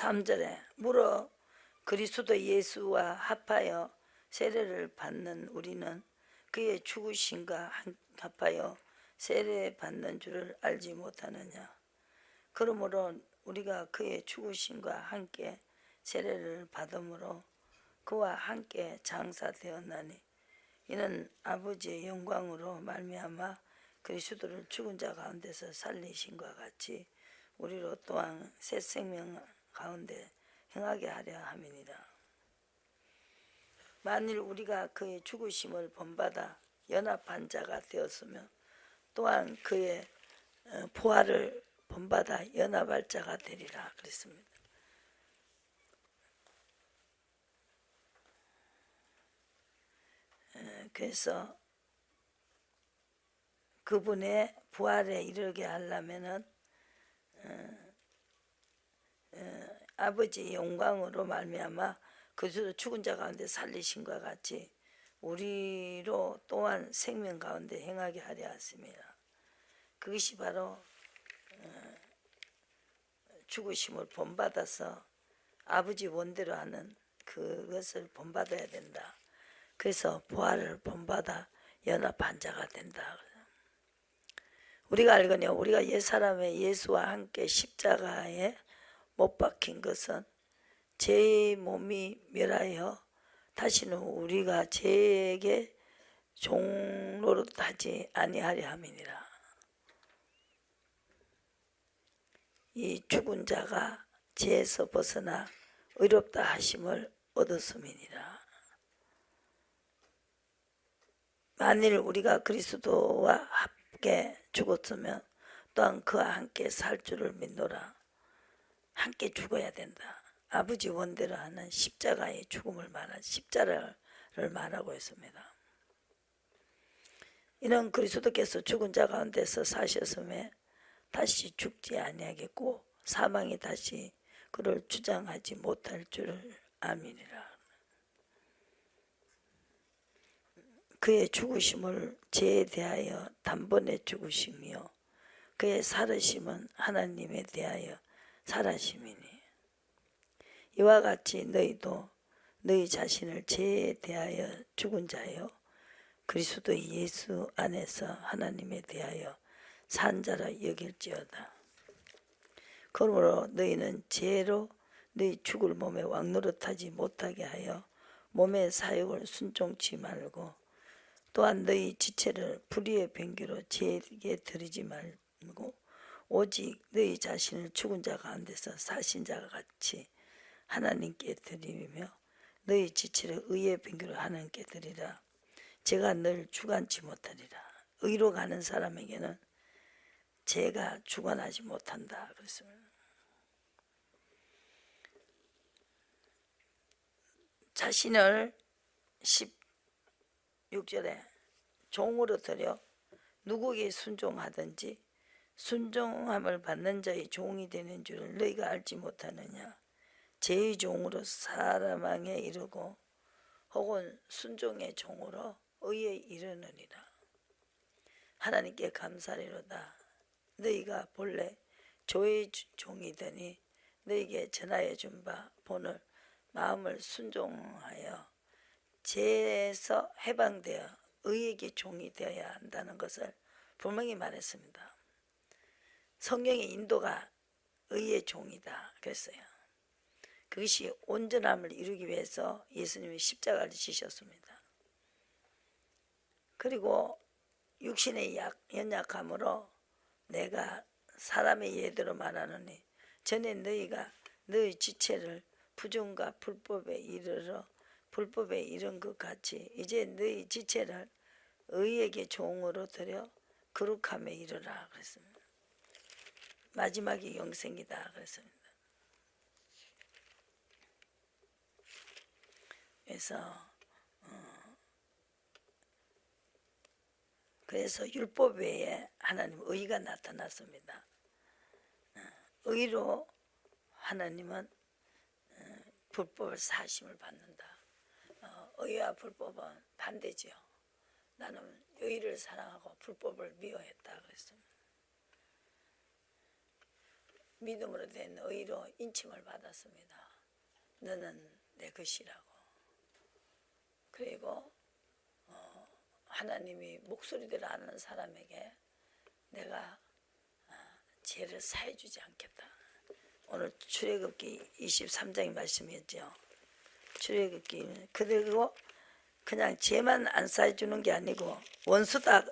3절에 물어 그리스도 예수와 합하여 세례를 받는 우리는 그의 한- 합하여 세례 받는 줄을 알지 못하느냐? 그러므로 우리가 그의 죽으심과 함께 세례를 받음으로 그와 함께 장사되었나니 이는 아버지의 영광으로 말미암아 그리스도를 죽은 자 가운데서 살리신과 같이 우리로 또한 새 생명 가운데 행하게 하려 함이니라. 만일 우리가 그의 죽으심을 본받아 연합한 자가 되었으면 또한 그의 어, 부활을 본받아 연합할 자가 되리라 그랬습니다. 에, 그래서 그분의 부활에 이르게 하려면은 어, 어, 아버지 영광으로 말미암아 그리스도 죽은 자 가운데 살리신과 같이 우리로 또한 생명 가운데 행하게 하려 하심이라. 그것이 바로 어, 죽으심을 본받아서 아버지 원대로 하는 그것을 본받아야 된다. 그래서 부활을 본받아 연합한 자가 된다. 우리가 알거니와 우리가 옛 사람의 예수와 함께 십자가에 못 박힌 것은 제 몸이 멸하여 다시는 우리가 제에게 종로로 하지 아니하려 함이니라. 이 죽은 자가 죄에서 벗어나 의롭다 하심을 얻었음이니라. 만일 우리가 그리스도와 함께 죽었으면 또한 그와 함께 살 줄을 믿노라. 함께 죽어야 된다. 아버지 원대로 하는 십자가의 죽음을 말한 십자가를 말하고 있습니다. 이는 그리스도께서 죽은 자 가운데서 사셨음에 다시 죽지 아니하겠고 사망이 다시 그를 주장하지 못할 줄을 아미니라. 그의 죽으심을 죄에 대하여 단번에 죽으심이요 그의 살으심은 하나님에 대하여 살아심이니 이와 같이 너희도 너희 자신을 죄에 대하여 죽은 자요 그리스도 예수 안에서 하나님에 대하여 산 자라 여길지어다. 그러므로 너희는 죄로 너희 죽을 몸에 왕노릇하지 못하게 하여 몸의 사욕을 순종치 말고 또한 너희 지체를 불의의 변기로 죄에게 드리지 말고 오직 너희 자신을 죽은 자 가운데서 사신 자가 같이 하나님께 드리며 너희 지체를 의의 변기로 하나님께 드리라. 제가 늘 주관치 못하리라. 의로 가는 사람에게는 죄가 주관하지 못한다. 그랬습니다. 자신을 16절에 종으로 들여 누구에게 순종하든지 순종함을 받는 자의 종이 되는 줄을 너희가 알지 못하느냐? 죄의 종으로 사람에게 이르고 혹은 순종의 종으로 의에 이르느니라. 하나님께 감사리로다. 너희가 본래 조의 종이 되니 너희에게 전하여 준 바 본을 마음을 순종하여 죄에서 해방되어 의에게 종이 되어야 한다는 것을 분명히 말했습니다. 성경의 인도가 의의 종이다 그랬어요. 그것이 온전함을 이루기 위해서 예수님이 십자가를 지셨습니다. 그리고 육신의 약, 연약함으로 내가 사람의 예대로 말하노니 전에 너희가 너희 지체를 부정과 불법에 이르러 불법에 이른 것 같이 이제 너희 지체를 의에게 종으로 들여 거룩함에 이르라 그랬습니다. 마지막이 영생이다 그랬습니다. 그래서 어, 그래서 율법 외에 하나님 의가 나타났습니다. 어, 의로 하나님은 어, 불법을 사심을 받는다. 어, 의와 불법은 반대지요. 나는 의를 사랑하고 불법을 미워했다 그랬습니다. 믿음으로 된 의로 인침을 받았습니다. 너는 내 것이라고. 그리고 어, 하나님이 목소리대로 아는 사람에게 내가 어, 죄를 사해 주지 않겠다. 오늘 출애굽기 23장의 말씀이었죠. 출애굽기 그리고 그냥 죄만 안 사해 주는 게 아니고 원수다